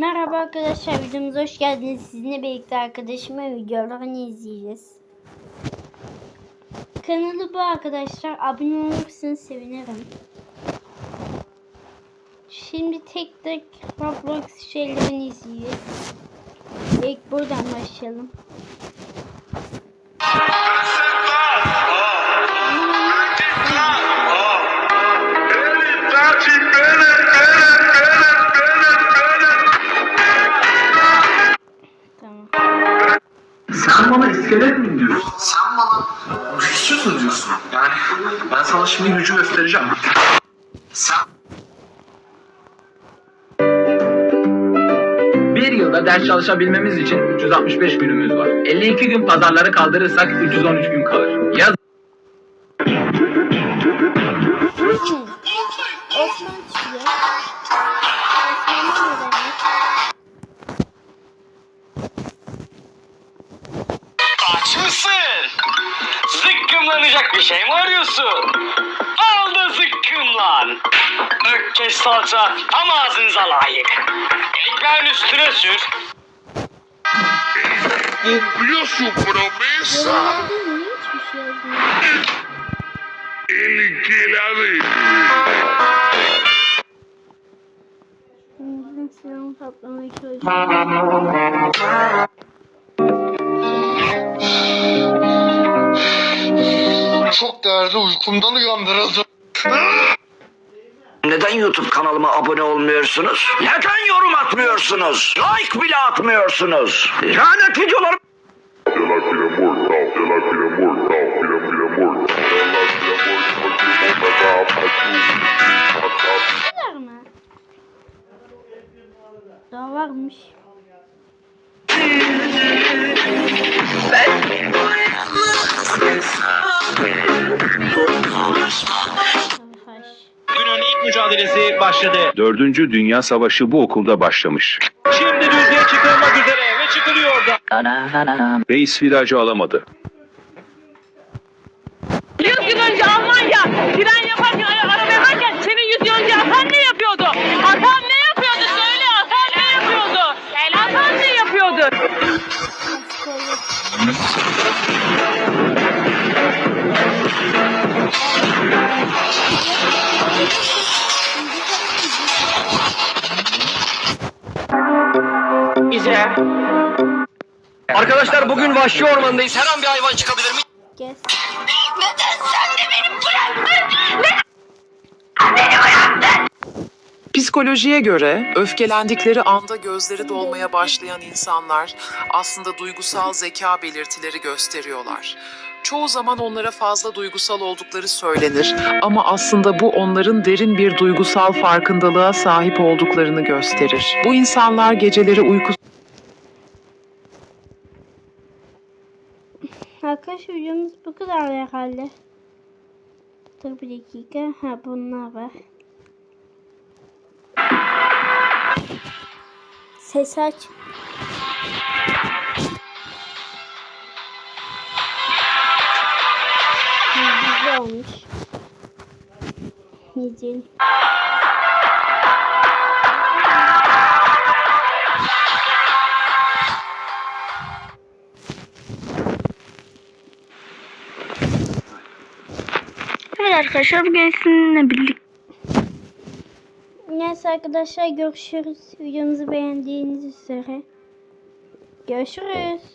Merhaba arkadaşlar videomuza hoş geldiniz. Sizinle birlikte arkadaşımla videolarını izleyeceğiz. Kanalı bu arkadaşlar. Abone olursanız sevinirim. Şimdi tek tek Roblox şeylerini izleyeceğiz. İlk buradan başlayalım. Güçsüz mü diyorsun? Yani ben sana şimdi gücü göstereceğim. Sen... Bir yılda ders çalışabilmemiz için 365 günümüz var. 52 gün pazarları kaldırırsak 313 gün kalır. Yaz. Osman çıkıyor. Osman'ı mı Zıkkımlanacak bir şey mi arıyorsun? Al da zıkkımlan. Ökkeş salça tam ağzınıza layık. Ekmeğin üstüne sür. cumplió su promesa. El inquilable. Şimdi silahımı Çok değerli uykumdan uyandırıldım. Neden YouTube kanalıma abone olmuyorsunuz? Neden yorum atmıyorsunuz? Like bile atmıyorsunuz. Lanet videolarım kadar mı? Daha varmış. Savaş. Günün ilk mücadelesi başladı. Dördüncü Dünya Savaşı bu okulda başlamış. Şimdi düzlüğe çıkılmak üzere ve çıkılıyor da. Reis virajı alamadı. 100 yıl önce Almanya tren yaparken, ara- araba yaparken senin 100 yıl önce atan ne yapıyordu? Atan ne yapıyordu? Söyle atan ne yapıyordu? Atan ne yapıyordu? Arkadaşlar bugün vahşi ormandayız. Her an bir hayvan çıkabilir mi? Kes. Psikolojiye göre öfkelendikleri anda gözleri dolmaya başlayan insanlar aslında duygusal zeka belirtileri gösteriyorlar. Çoğu zaman onlara fazla duygusal oldukları söylenir ama aslında bu onların derin bir duygusal farkındalığa sahip olduklarını gösterir. Bu insanlar geceleri uyku Arkadaşlar videomuz bu kadar herhalde. Dur bir dakika. Ha bunlar var. Ses aç. Güzel olmuş. İzleyelim. Evet arkadaşlar bugün sizinle birlikte Neyse arkadaşlar görüşürüz. Videomuzu beğendiğiniz üzere. Görüşürüz.